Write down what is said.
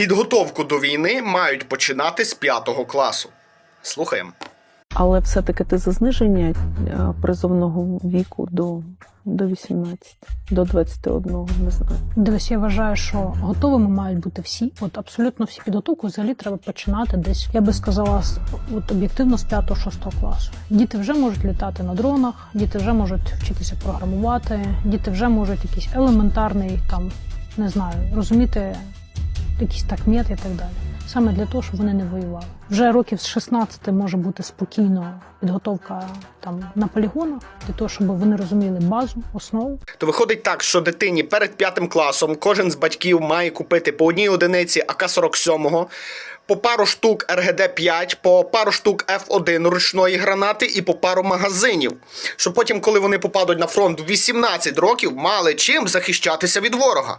Підготовку до війни мають починати з 5 класу. Слухаємо. Але все-таки ти за зниження е, призовного віку до, до 18, до 21, не знаю. Дивись, я вважаю, що готовими мають бути всі. От абсолютно всі підготовку взагалі треба починати десь. Я би сказала, от об'єктивно з 5-6 класу. Діти вже можуть літати на дронах, діти вже можуть вчитися програмувати, діти вже можуть якийсь елементарний там, не знаю, розуміти якийсь такмет і так далі. Саме для того, щоб вони не воювали. Вже років з 16 може бути спокійно підготовка там на полігонах, для того, щоб вони розуміли базу, основу. То виходить так, що дитині перед п'ятим класом кожен з батьків має купити по одній одиниці АК-47, по пару штук РГД-5, по пару штук Ф1 ручної гранати і по пару магазинів. Щоб потім, коли вони попадуть на фронт в 18 років, мали чим захищатися від ворога.